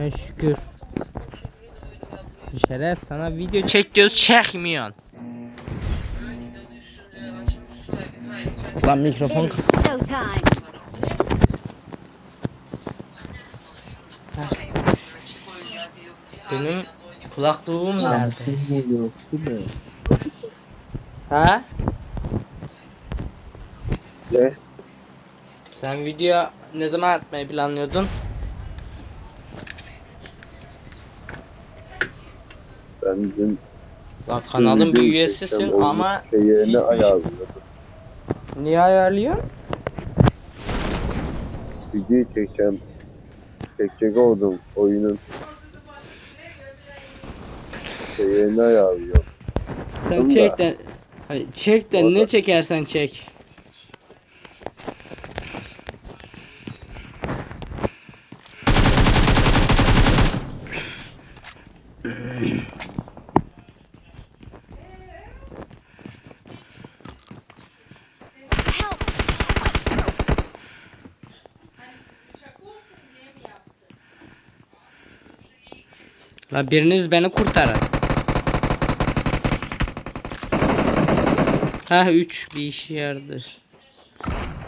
Ben şükür. Şeref sana video çek diyoruz çekmiyorsun. Lan mikrofon kıs- benim kulaklığım nerede? Ha? Ne? Sen video ne zaman atmayı planlıyordun? Dün Bak kanalın bir video üyesisin ama Şeyini ayarladım. niye ayarlıyorsun? Videoyu çekeceğim. Çekecek oldum oyunun. Şeyini ayarlıyorum. Sen Bunda. çek de hani çek de ne Orada. çekersen çek. La biriniz beni kurtarın. Ha 3 bir işe yaradı.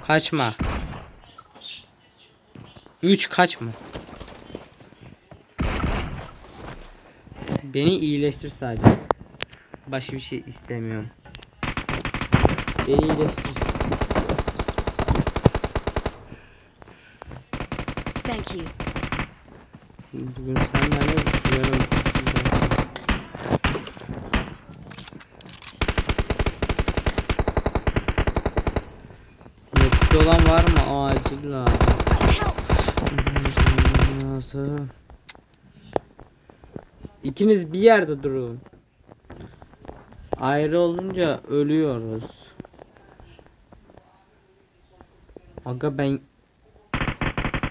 Kaçma. 3 kaçma. Beni iyileştir sadece. Başka bir şey istemiyorum. Beni iyileştir. Thank you. Bugün sen beni yarım. Mutlu olan var mı? Acil la. Nasıl? İkiniz bir yerde durun. Ayrı olunca ölüyoruz. Aga ben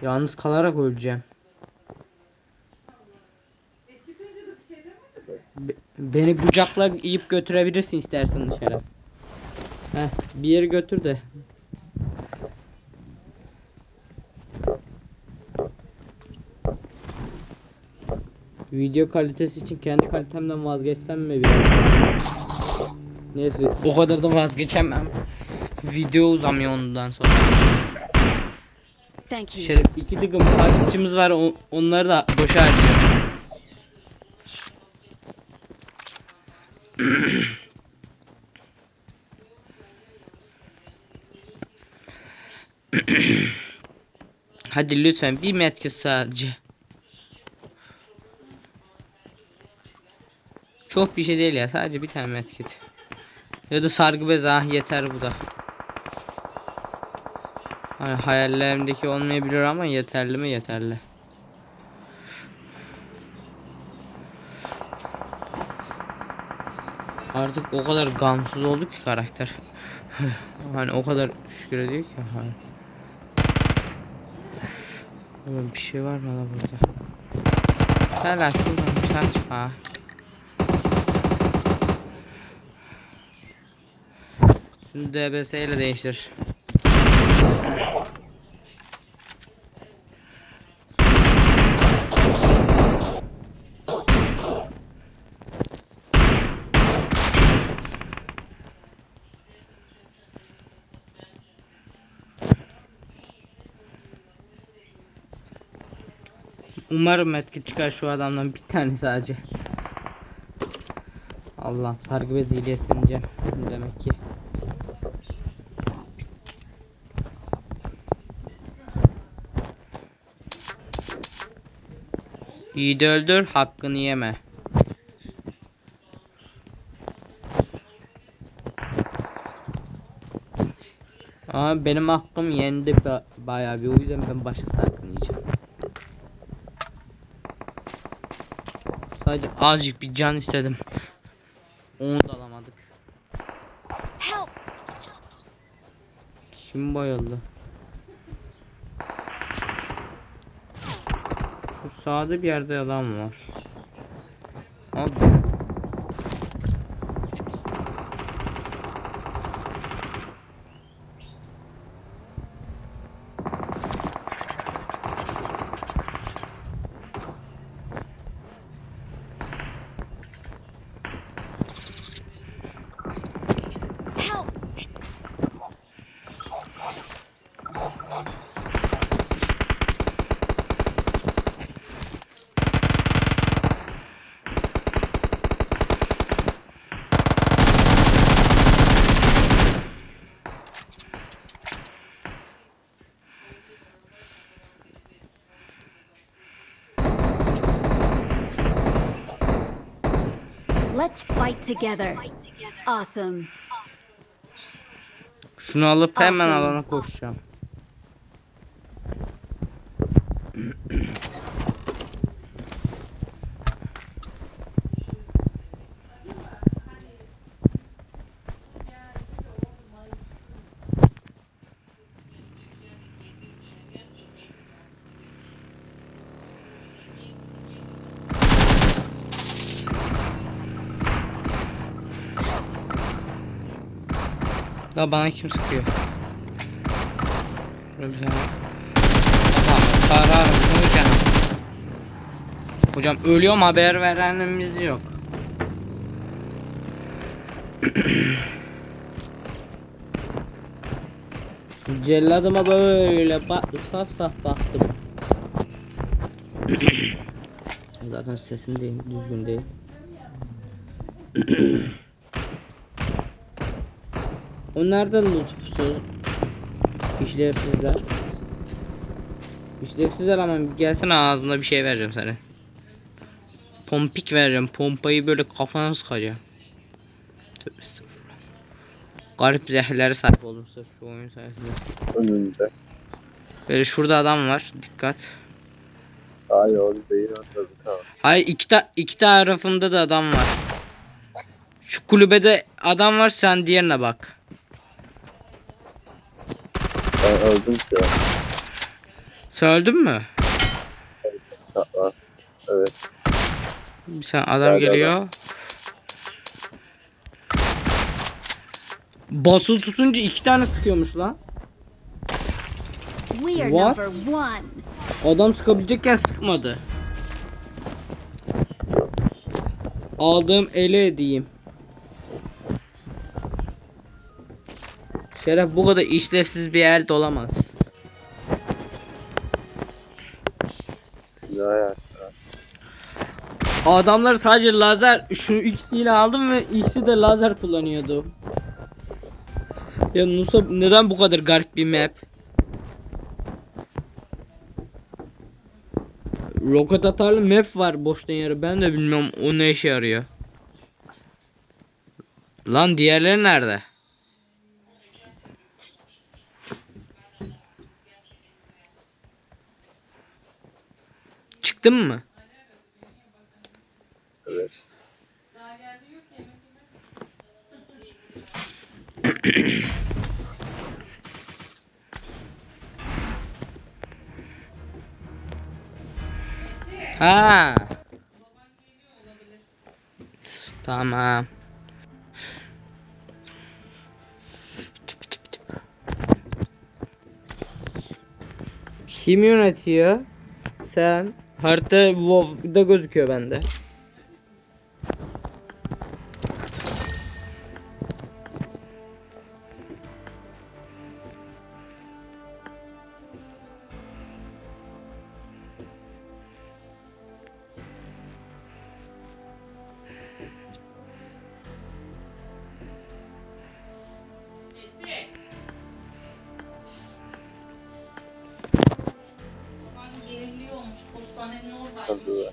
yalnız kalarak öleceğim. Beni kucakla yiyip götürebilirsin istersen dışarı. Heh, bir yere götür de. Video kalitesi için kendi kalitemden vazgeçsem mi biraz? Neyse o kadar da vazgeçemem. Video uzamıyor ondan sonra. Şerif iki dıgım takipçimiz var o- onları da boşa harcıyor. Hadi lütfen bir medkit sadece. Çok bir şey değil ya sadece bir tane medkit. Ya da sargı bezi ah yeter bu da. Hani hayallerimdeki olmayabilir ama yeterli mi yeterli. Artık o kadar gamsız oldu ki karakter. hani o kadar şükür ediyor ki. Hani. Oğlum bir şey var mı la burada? Helal şuradan saçma. Şunu DBS ile değiştir. Umarım medkit çıkar şu adamdan bir tane sadece. Allah sargı beziyle yetineceğim demek ki. Yiğidi öldür hakkını yeme. Ama benim hakkım yendi ba- bayağı bir o yüzden ben başkası hakkını Sadece azıcık bir can istedim. Onu da alamadık. Kim bayıldı? Şu sağda bir yerde adam var. Abi. Let's fight together. Awesome. Şunu alıp hemen Awesome. alana koşacağım. Da bana kim sıkıyor? Şöyle bir tane. Tamam, tararım hocam. Hocam ölüyorum haber verenimiz yok. Celladıma böyle bak saf saf baktım. Zaten sesim değil, düzgün değil. O nereden lütfusuz? İşlevsizler. İşlevsizler ama gelsene ağzında bir şey vereceğim sana. Pompik vereceğim. Pompayı böyle kafana sıkacağım. Tövbe estağfurullah. Garip zehirlere sahip oldum sırf şu oyun sayesinde. Önünde. Böyle şurada adam var. Dikkat. Hayır orada değil orada tane. Hayır iki, ta iki tarafımda da adam var. Şu kulübede adam var sen diğerine bak. Ben öldüm ki ya. Sen öldün mü? Aa, Evet. Bir sen adam Geldi geliyor. Basılı tutunca iki tane sıkıyormuş lan. We are What? number one. Adam sıkabilecekken sıkmadı. Aldığım ele diyeyim. Şeref bu kadar işlevsiz bir yerde olamaz. Hayat. Adamlar sadece lazer şu ikisiyle aldım ve ikisi de lazer kullanıyordu. Ya Nusa neden bu kadar garip bir map? Roket atarlı map var boştan yere. Ben de bilmiyorum o ne işe yarıyor. Lan diğerleri nerede? Çıktın mı? Evet. Ha. Tamam. Kim yönetiyor? Sen. Harita WoW'da gözüküyor bende. Be.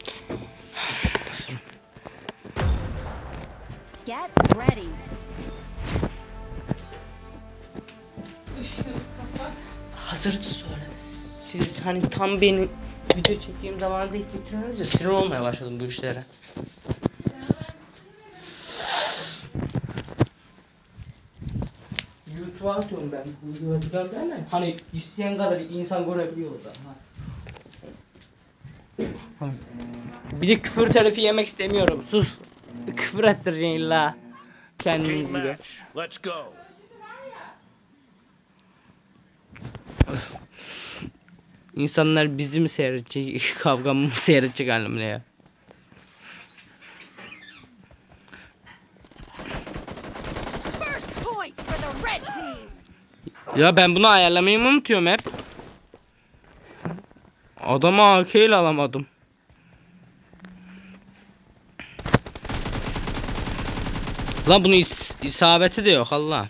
Get ready. Hazırdı söyle. Siz hani tam benim video çektiğim zaman değil getiriyorsunuz ya sinir olmaya başladım bu işlere. YouTube'a atıyorum ben bu videoyu göndermem. Hani isteyen kadar insan görebiliyor orada. Ha. Bir de küfür tarifi yemek istemiyorum. Sus. Küfür ettireceksin illa. Kendin Team gibi. match. Let's go. İnsanlar bizi mi seyredecek, kavgamı mı seyredecek halimle ya. First point for the red team. Ya ben bunu ayarlamayı mı unutuyorum hep? Adamı AK ile alamadım. Lan bunun is isabeti de yok Allah.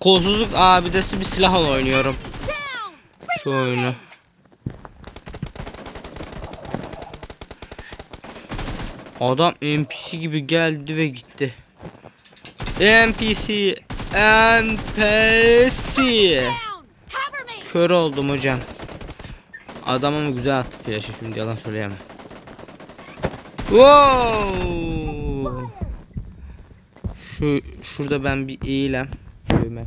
Kolsuzluk abidesi bir silahla oynuyorum şu oyunu. Adam NPC gibi geldi ve gitti. NPC NPC! Kör oldum hocam. Adam ama güzel attı flaşı şimdi yalan söyleyemem. Wow! Şu şurada ben bir eğilem. Dövme.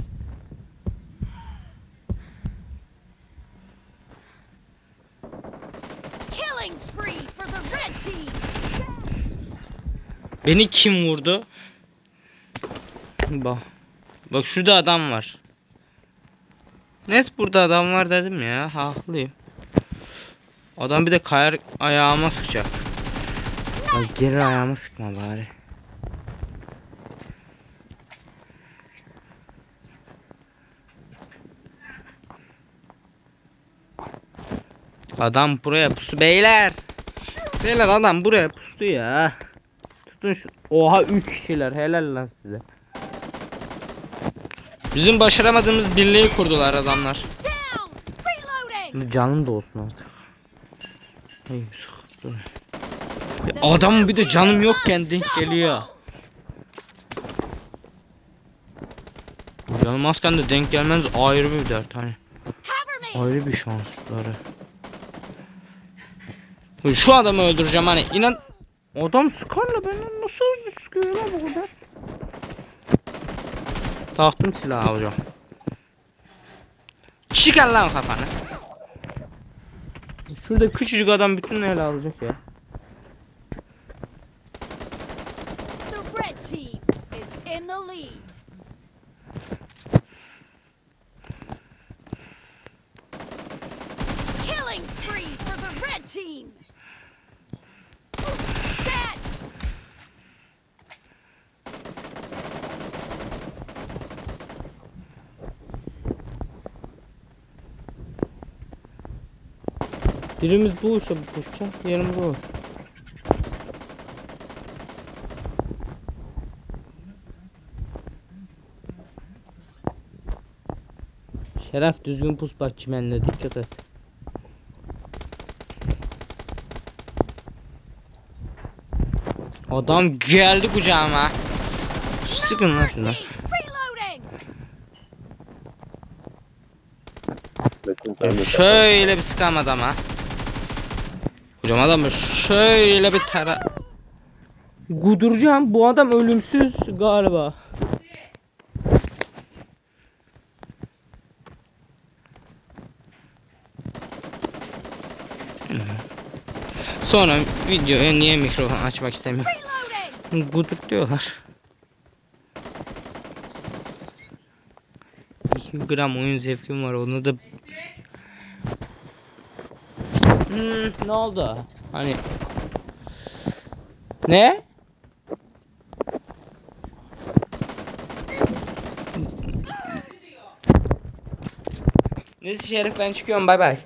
Killing spree for the red team! Beni kim vurdu? Bak. Bak şurada adam var. Net burada adam var dedim ya. Haklıyım. Adam bir de kayar ayağıma sıkacak. Ay, geri ayağıma sıkma bari. Adam buraya pustu beyler. Beyler adam buraya pustu ya. Tutun şu. Oha 3 kişiler helal lan size. Bizim başaramadığımız birliği kurdular adamlar. Canım da olsun artık. Dur. Ya Adam bir de canım yokken denk geliyor. Canım azken de denk gelmeniz ayrı bir dert hani. Ayrı bir şansları. Şu adamı öldüreceğim hani inan. Adam Scar'la benden nasıl lan bu kadar? Taktım silahı hocam. Çıkar lan kafanı. Şurada küçücük adam bütün ele alacak ya. The red team is in the lead. Killing spree for the red team! Dead! Birimiz bu bu uçta, diğerimiz bu. Şeref düzgün pus bak çimenle dikkat et. Adam geldi kucağıma. Sıkın lan şuna. Şöyle bir sıkam adama. Hocam adamı şöyle bir tara... Guduracağım bu adam ölümsüz galiba. Sonra videoya niye mikrofon açmak istemiyorum. Gudur diyorlar. 2 gram oyun zevkim var onu da Hmm, ne oldu? Hani Ne? Neyse Şerif ben çıkıyorum bay bay.